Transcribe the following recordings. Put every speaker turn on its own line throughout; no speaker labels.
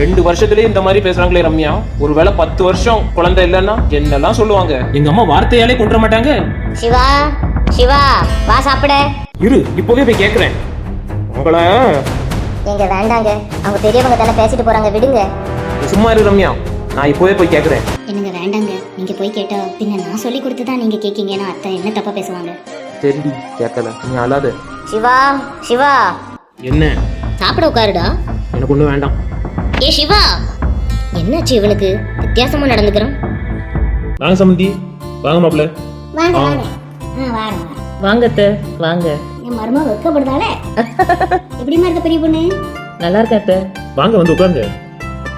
ரெண்டு வருஷத்துலயே இந்த மாதிரி பேசுறாங்களே ரம்யா. ஒருவேளை பத்து வருஷம் குழந்தை இல்லைன்னா என்னெல்லாம் சொல்லுவாங்க? எங்க அம்மா வார்த்தையாலே கொண்டுற மாட்டாங்க.
சிவா சிவா வா சாப்பிட.
இரு இப்பவே போய் கேக்குறேன். உங்களை
எங்க வேண்டாங்க. அவங்க பெரியவங்க தானே பேசிட்டு போறாங்க விடுங்க.
சும்மா இரு ரம்யா. நான் இப்பவே போய் கேக்குறேன்.
என்னங்க வேண்டாங்க. நீங்க போய் கேட்டா பின்ன நான் சொல்லி கொடுத்து தான் நீங்க கேக்கீங்கன்னா அத்தை என்ன தப்பா பேசுவாங்க.
சரிடி கேட்கல. நீ அழாத.
சிவா சிவா.
என்ன?
சாப்பிட உட்காருடா.
எனக்கு ஒண்ணும் வேண்டாம்.
ஏ சிவா. என்னாச்சு இவனுக்கு வித்தியாசமா நடந்துக்கிறான்
வாங்க சமந்தி. வாங்க மாப்பிள்ள.
வாங்க. வாங்க. ஆ வாங்க
வாங்க. அத்தை. வாங்க.
என் மருமக வெக்கப்படுதாலே எப்படிமா இருக்க பெரிய பொண்ணு?
நல்லா இருக்கேன் அத்தை.
வாங்க வந்து உட்காருங்க.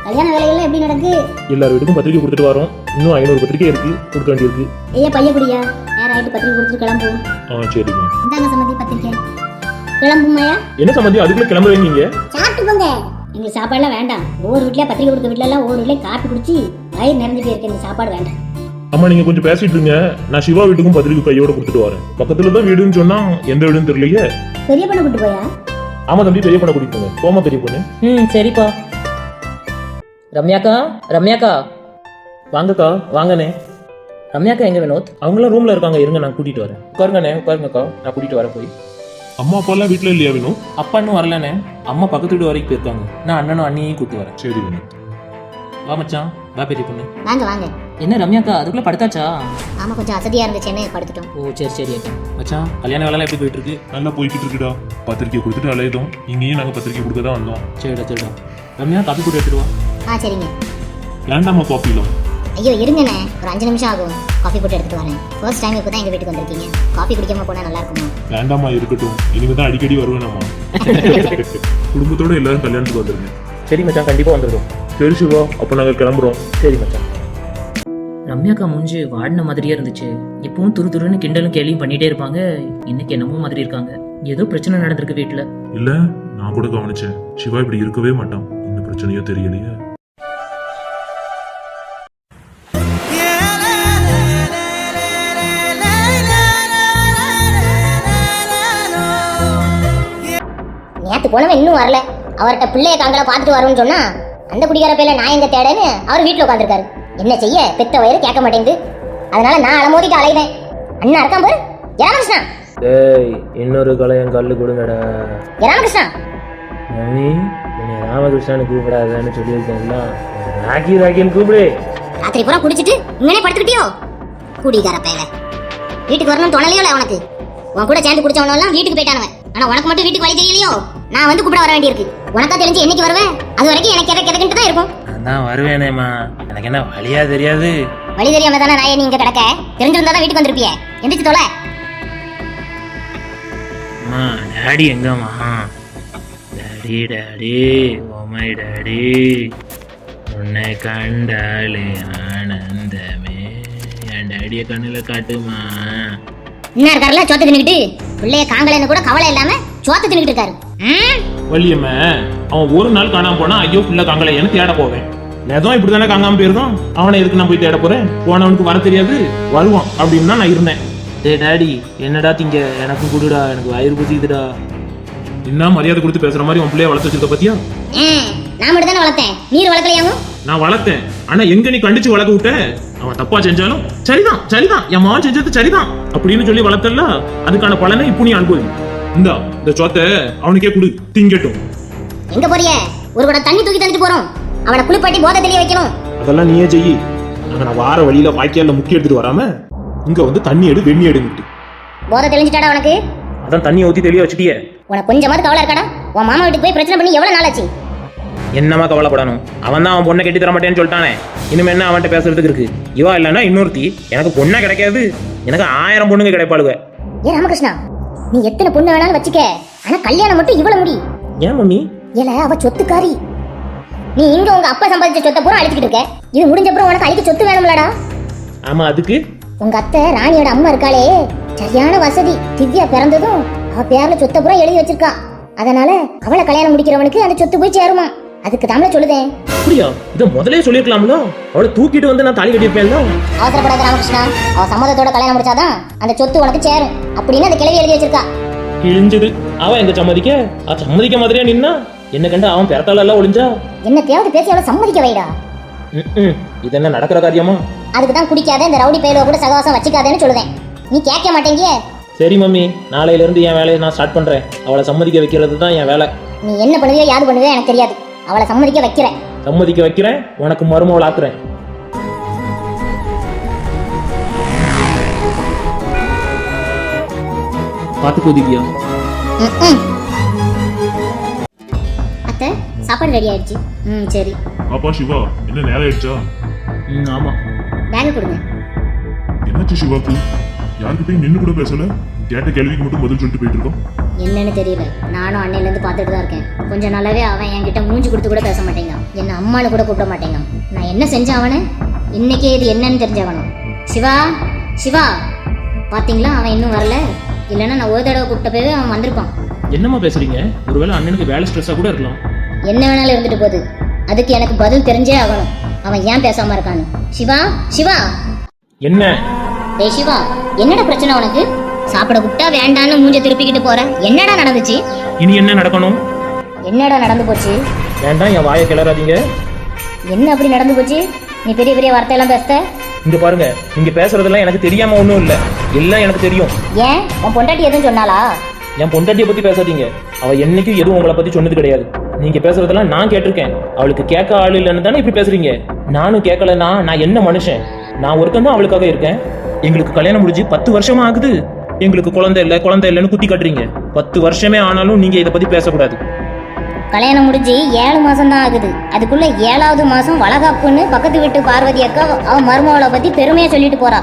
கல்யாண வேலைகள்லாம் எப்படி நடக்கு?
எல்லார் வீட்டுக்கும் பத்திரிக்கை கொடுத்துட்டு வரோம். இன்னும் ஐநூறு பத்திரிக்கை இருக்கு. கொடுக்க வேண்டியிருக்கு.
ஐயா பைய குடியா? நேரம் ஆயிட்டு பத்திரிக்கை கொடுத்துட்டு கிளம்புவோம்
ஆ சரிங்க
இந்தாங்க சம்மந்தி பத்திரிக்கை. கிளம்புமாயா
என்ன சம்மந்தி அதுக்குள்ள கிளம்புறீங்க நீங்க?
சாப்பிட்டு போங்க. எங்களுக்கு சாப்பாடுலாம் வேண்டாம். ஒவ்வொரு வீட்லயே பத்திரிக்கை கொடுக்க வீட்ல எல்லாம் ஒவ்வொரு வீட்லயும் காப்பி குடிச்சு வயிறு நிறைஞ்சு போயிருக்கு இந்த சாப்பாடு வேண்டாம்.
அம்மா நீங்க கொஞ்சம் பேசிட்டு இருங்க. நான் சிவா வீட்டுக்கும் பத்திரிக்கை கையோட கொடுத்துட்டு வரேன். பக்கத்துல தான் வீடுன்னு சொன்னா எந்த வீடுன்னு தெரியலையே?
பெரிய பொண்ணு கூட்டு போயா?
ஆமா தம்பி பெரிய பொண்ணை கூட்டிட்டு போங்க போமா பெரிய பொண்ணு.
ம் சரிப்பா. ரம்யாக்கா ரம்யாக்கா.
வாங்கக்கா வாங்கண்ணே.
ரம்யாக்கா எங்க வினோத்?
அவங்களாம் ரூம்ல இருக்காங்க. இருங்க நான் கூட்டிட்டு வரேன். உட்காருங்கண்ணே உட்காருங்கக்கா. நான் கூட்டிட்டு வரேன் போய்.
அம்மா அப்பா எல்லாம் வீட்டுல இல்லையா வேணும்
அப்பா இன்னும் வரலண்ணே. அம்மா பக்கத்து வீடு வரைக்கும் போயிருக்காங்க. நான் அண்ணனும் அண்ணியையும் கூட்டு வரேன்.
சரி வேணும்
வா மச்சான். வா பெரிய பொண்ணு.
வாங்க வாங்க.
என்ன ரம்யாக்கா அதுக்குள்ள படுத்தாச்சா?
ஆமா கொஞ்சம் அசதியா இருந்துச்சுன்னு படுத்துட்டோம்.
ஓ சரி சரி அக்கா.
மச்சான் கல்யாண வேலைலாம் எப்படி போயிட்டு இருக்கு
நல்லா போய்கிட்டு இருக்குடா பத்திரிக்கை கொடுத்துட்டு அலையுதோம் இங்கேயும் நாங்க பத்திரிக்கை கொடுக்க தான் வந்தோம்.
சரிடா சரிடா. ரம்யா காப்பி போட்டு எடுத்துட்டு வா.
ஆ சரிங்க.
வேண்டாமா காஃபிலாம்
ஐயோ இருங்கண்ணே. ஒரு அஞ்சு நிமிஷம் ஆகும். காஃபி போட்டு எடுத்துட்டு வரேன். ஃபர்ஸ்ட் டைம் இப்போ தான் எங்க வீட்டுக்கு வந்திருக்கீங்க. காஃபி குடிக்காம போனா நல்லா இருக்குமா?
வேண்டாமா இருக்கட்டும். இனிமே தான் அடிக்கடி வருவேனாமா குடும்பத்தோட எல்லாரும் கல்யாணத்துக்கு வந்துருங்க.
சரி மச்சான். கண்டிப்பா வந்துடும்
சரி சிவா. அப்ப நாங்க கிளம்புறோம்.
சரி மச்சான்.
ரம்யாக்கா மூஞ்சி வாடின மாதிரியே இருந்துச்சு. இப்பவும் துரு துருன்னு கிண்டலும் கேலியும் பண்ணிட்டே இருப்பாங்க. இன்னைக்கு என்னமோ மாதிரி இருக்காங்க. ஏதோ பிரச்சனை நடந்திருக்கு வீட்டுல
இல்ல நான் கூட கவனிச்சேன். சிவா இப்படி இருக்கவே மாட்டான். இந்த பிரச்சனையோ தெரியலையே.
நேத்து போனவன் இன்னும் வரல. அவர்கிட்ட பிள்ளைய காங்கல பார்த்துட்டு வரும்னு சொன்னா அந்த குடிகார பையில நான் எங்க தேடன்னு அவர் வீட்டுல உட்காந்துருக்காரு என்ன செய்ய? பெத்த வயிறு கேட்க மாட்டேங்குது. அதனால நான் அலமோதிட்டு அலைவேன். அண்ணா இருக்கான் பாரு. ராமகிருஷ்ணா
டேய் இன்னொரு கலையம் கல்லு கொடுங்கடா.
ராமகிருஷ்ணா
மம்மி என்னை ராமகிருஷ்ணனு கூப்பிடாதன்னு சொல்லியிருக்கேன்ல. ராக்கி ராக்கின்னு கூப்பிடு.
ராத்திரி பூரா குடிச்சிட்டு இங்கனே படுத்துக்கிட்டியோ குடிகார பையல வீட்டுக்கு வரணும் தொணலையோல அவனுக்கு? உன் கூட சேர்ந்து குடிச்சவனும் எல்லாம் வீட்டுக்கு போயிட்டானுவன். ஆனா உனக்கு மட்டும் வீட்டுக்கு வழி தெரியலையோ? நான் வந்து கூப்பிட வர வேண்டியிருக்கு. உனக்கா தெரிஞ்சு என்னைக்கு வருவேன் அது வரைக்கும் எனக்கு எதை கிடக்கிட்டு தான் இருக்கும்
நான் தான் வருவேனேம்மா. எனக்கு என்ன வழியா தெரியாது.
வழி தெரியாம தானே நாயை நீங்க கிடக்க? தெரிஞ்சிருந்தா தான் வீட்டுக்கு வந்திருப்பிய. எந்திரிச்சு தொலை.
அம்மா டாடி எங்கம்மா? Daddy daddy oh my daddy. உன்னை கண்டாலே ஆனந்தமே. என் டாடிய கண்ணுல காட்டுமா?
என்ன இருக்காருல சோத்து தின்னுக்கிட்டு பிள்ளைய காங்கலன்னு கூட கவலை இல்லாம சோத்து தின்னுக்கிட்டு இருக்காரு?
வள்ளியம்ம அவன் ஒரு நாள் காணாம போனா ஐயோ பிள்ளை காங்கல எனக்கு தேட போவேன். நேதம் இப்படி தானே காங்காம போயிருக்கான் அவனை எதுக்கு நான் போய் தேட போறேன்? போனவனுக்கு வர தெரியாது வருவான் அப்படின்னு தான் நான் இருந்தேன்.
டேய் டாடி என்னடா திங்க? எனக்கும் குடுடா எனக்கு வயிறு புசிக்குதுடா.
என்ன மரியாதை கொடுத்து பேசுற மாதிரி உன் பிள்ளைய வளர்த்து வச்சிருக்க பத்தியா?
நான் மட்டும் தானே வளர்த்தேன். நீர் வளர்க்கலையாவும்
நான் வளர்த்தேன். ஆனா எங்க நீ கண்டிச்சு வளர்க்க விட்ட? அவன் தப்பா செஞ்சாலும் சரிதான் சரிதான் என் மகன் செஞ்சது சரிதான் அப்படின்னு சொல்லி வளர்த்தல அதுக்கான பலனை இப்போ நீ அனுபவி. இந்தா இந்த சொத்தை அவனுக்கே கொடு திங்கட்டும்.
எங்க போறிய? ஒரு கூட தண்ணி தூக்கி தந்துட்டு போறோம். அவனை குளிப்பாட்டி போதை தெளிய வைக்கணும்.
அதெல்லாம் நீயே செய்யி. நாங்க நான் வார வழியில வாய்க்கால முக்கி எடுத்துட்டு வராம இங்க வந்து தண்ணி எடு வெண்ணி எடுங்கிட்டு
போதை தெளிஞ்சிட்டாடா உனக்கு?
அதான் தண்ணி ஊத்தி தெளிய வச்சுட்டியே.
உனக்கு கொஞ்சமாவது கவலை இருக்காடா? உன் மாமா வீட்டுக்கு போய் பிரச்சனை பண்ணி எவ்வளவு நாள் ஆச்சு
என்னமா கவலைப்படணும்? அவன் தான் அவன் பொண்ணை கட்டி தர மாட்டேன்னு சொல்லிட்டானே. இனிமே என்ன அவன்கிட்ட பேசுறதுக்கு இருக்கு? இவா இல்லைன்னா இன்னொருத்தி எனக்கு பொண்ணா கிடைக்காது. எனக்கு ஆயிரம் பொண்ணுங்க கிடைப்பாளுங்க.
ஏ ராமகிருஷ்ணா நீ எத்தனை பொண்ணு வேணாலும் வச்சுக்க. ஆனா கல்யாணம் மட்டும் இவ்வளவு முடி.
ஏன் மம்மி?
ஏல அவ சொத்துக்காரி. நீ இங்க உங்க அப்பா சம்பாதிச்ச சொத்தை பூரா அழிச்சுக்கிட்டு இருக்க. இது முடிஞ்ச அப்புறம் உனக்கு அழிக்க சொத்து வேணும்லடா.
ஆமா அதுக்கு?
உங்க அத்தை ராணியோட அம்மா இருக்காளே. சரியான வசதி. திவ்யா பிறந்ததும் அவ பேர்ல சொத்தை பூரா எழுதி வச்சிருக்கா. அதனால அவளை கல்யாணம் முடிக்கிறவனுக்கு அந்த சொத்து போய் சேருமா அதுக்கு தமிழ சொல்லுதேன்
அப்படியா? இதை முதலே சொல்லிருக்கலாம்ல அவளை தூக்கிட்டு வந்து நான் தாலி கட்டியிருப்பேன்ல?
அவசரப்படாத ராமகிருஷ்ணா. அவ சம்மதத்தோட கல்யாணம் முடிச்சாதான் அந்த சொத்து உனக்கு சேரும். அப்படின்னு அந்த கிழவி எழுதி வச்சிருக்கா.
கிழிஞ்சது. அவ எங்க சம்மதிக்க? அவ சம்மதிக்க மாதிரியா நின்னா? என்ன கண்டு அவன் பிறத்தால எல்லாம் ஒளிஞ்சா?
என்ன தேவை பேசி அவளை சம்மதிக்க வைடா.
இது என்ன நடக்கிற காரியமா?
அதுக்கு தான் குடிக்காத இந்த ரவுடி பயிலோ கூட சகவாசம் வச்சுக்காதேன்னு சொல்லுவேன் நீ கேட்க மாட்டேங்கிய?
சரி மம்மி. நாளையில இருந்து என் வேலையை நான் ஸ்டார்ட் பண்றேன். அவளை சம்மதிக்க வைக்கிறது தான் என் வேலை.
நீ என்ன பண்ணுவியோ யாது பண்ணுவியோ எனக்கு தெரியாது. அவளை சம்மதிக்க வைக்கிறேன்.
சம்மதிக்க வைக்கிறேன் உனக்கு மருமவள் ஆக்குறேன். பார்த்துக்கோ திவ்யா.
அத்தை சாப்பாடு ரெடி ஆயிடுச்சு. ம் சரி.
பாப்பா சிவா என்ன நேரம் ஆயிடுச்சா?
ம் ஆமா.
பேங்க் கொடுங்க.
என்னாச்சு சிவாக்கு? யாருக்கிட்டையும் நின்னு கூட பேசல. கேட்ட கேள்விக்கு மட்டும் பதில் சொல்லிட்டு போயிட்டு இருக்கோம்.
என்னன்னு தெரியல. நானும் அன்னையில இருந்து பார்த்துட்டு தான் இருக்கேன். கொஞ்ச நாளாவே அவன் என்கிட்ட மூஞ்சி கொடுத்து கூட பேச மாட்டேங்கான் என்ன அம்மானு கூட கூப்பிட மாட்டேங்கான் நான் என்ன செஞ்சேன் அவனை? இன்னைக்கே இது என்னன்னு தெரிஞ்சவனும். சிவா சிவா. பாத்தீங்களா? அவன் இன்னும் வரல. இல்லைன்னா நான் ஒரு தடவை கூப்பிட்ட போய் அவன் வந்திருப்பான்.
என்னம்மா பேசுறீங்க? ஒருவேளை அண்ணனுக்கு வேலை ஸ்ட்ரெஸ்ஸாக கூட இருக்கலாம்.
என்ன வேணாலும் இருந்துட்டு போகுது. அதுக்கு எனக்கு பதில் தெரிஞ்சே ஆகணும். அவன் ஏன் பேசாம இருக்கான்னு. சிவா சிவா.
என்ன?
டேய் சிவா. என்னடா பிரச்சனை உனக்கு? சாப்பிட கூப்பிட்டா வேண்டான்னு மூஞ்ச திருப்பிக்கிட்டு போற. என்னடா நடந்துச்சு?
இனி என்ன நடக்கணும்?
என்னடா நடந்து போச்சு?
வேண்டாம் என் வாயை கிளறாதீங்க.
என்ன அப்படி நடந்து போச்சு? நீ பெரிய பெரிய வார்த்தையெல்லாம் பேசுத
இங்க பாருங்க நீங்க பேசுறதெல்லாம் எனக்கு தெரியாம ஒன்றும் இல்லை. எல்லாம் எனக்கு தெரியும்.
ஏன்? உன் பொண்டாட்டி எதுவும் சொன்னாளா?
என் பொண்டாட்டியை பத்தி பேசாதீங்க. அவ என்னைக்கும் எதுவும் உங்களை பத்தி சொன்னது கிடையாது. நீங்க பேசுறதெல்லாம் நான் கேட்டிருக்கேன். அவளுக்கு கேட்க ஆள் இல்லைன்னு தானே இப்படி பேசுறீங்க? நானும் கேட்கலன்னா நான் என்ன மனுஷன்? நான் ஒருத்தன் தான் அவளுக்காக இருக்கேன். எங்களுக்கு கல்யாணம் முடிஞ்சு பத்து வருஷமா ஆகுது. எங்களுக்கு குழந்தை இல்லை குழந்தை இல்லைன்னு குத்தி காட்டுறீங்க. பத்து வருஷமே ஆனாலும் நீங்க இதை பத்தி பேசக்கூடாது.
கல்யாணம் முடிஞ்சு ஏழு மாசம் தான் ஆகுது. அதுக்குள்ள ஏழாவது மாசம் வளகாப்புன்னு பக்கத்து வீட்டு பார்வதி அக்கா அவ மருமவளை பத்தி பெருமையா சொல்லிட்டு போறா.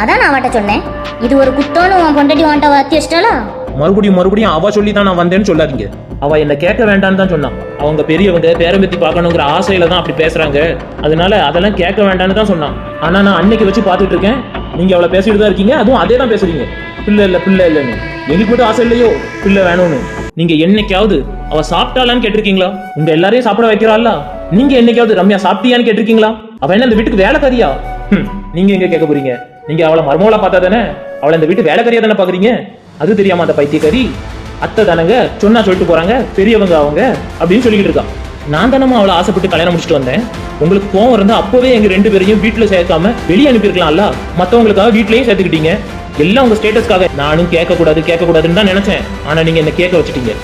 அதான் நான் அவட்ட சொன்னேன். இது ஒரு குத்தோன்னு உன் பொண்டாட்டி வாண்ட வத்தி வச்சிட்டாளா?
மறுபடியும் மறுபடியும் அவ சொல்லி தான் நான் வந்தேன்னு சொல்லாதீங்க. அவ என்ன கேட்க வேண்டாம்னு தான் சொன்னான். அவங்க பெரியவங்க பேரம்பத்தி பார்க்கணுங்கிற ஆசையில தான் அப்படி பேசுறாங்க. அதனால அதெல்லாம் கேட்க வேண்டாம்னு தான் சொன்னான். ஆனா நான் அன்னைக்கு வச்சு பார்த்துட்டு இருக்கேன். நீங்க அவளை பேசிட்டு தான் இருக்கீங்க. அதுவும் அதே தான் பேசுறீங்க. பிள்ளை இல்லை பிள்ளை இல்லைன்னு. எங்களுக்கு மட்டும் ஆசை இல்லையோ? பிள்ளை வேணும்னு. நீங்க என்னைக்காவது அவ சாப்பிட்டாளான்னு கேட்டிருக்கீங்களா? உங்க எல்லாரையும் சாப்பிட வைக்கிறாள்ல நீங்க என்னைக்காவது ரம்யா சாப்பிட்டியான்னு கேட்டிருக்கீங்களா? அவ என்ன இந்த வீட்டுக்கு வேலை ஹம், நீங்க எங்க கேட்க போறீங்க? நீங்க அவளை மர்மோலா பார்த்தா தானே அவளை இந்த வீட்டு வேலை கறியா தானே பாக்குறீங்க? அது தெரியாம அந்த பைத்தியக்காரி அத்தை தானங்க சொன்னா சொல்லிட்டு போறாங்க பெரியவங்க அவங்க அப்படின்னு சொல்லிக்கிட்டு இருக்கான் நான் தானமா அவளை ஆசைப்பட்டு கல்யாணம் முடிச்சுட்டு வந்தேன். உங்களுக்கு கோவம் இருந்தா அப்பவே எங்க ரெண்டு பேரையும் வீட்டுல சேர்க்காம வெளியே அனுப்பியிருக்கலாம்ல? மத்தவங்களுக்காக வீட்லயும் சேர்த்துக்கிட்டீங்க. எல்லாம் உங்க ஸ்டேட்டஸ்க்காக நானும் கேட்க கூடாது தான் நினைச்சேன். ஆனா நீங்க என்ன கேட்க வச்சுட்டீங்க.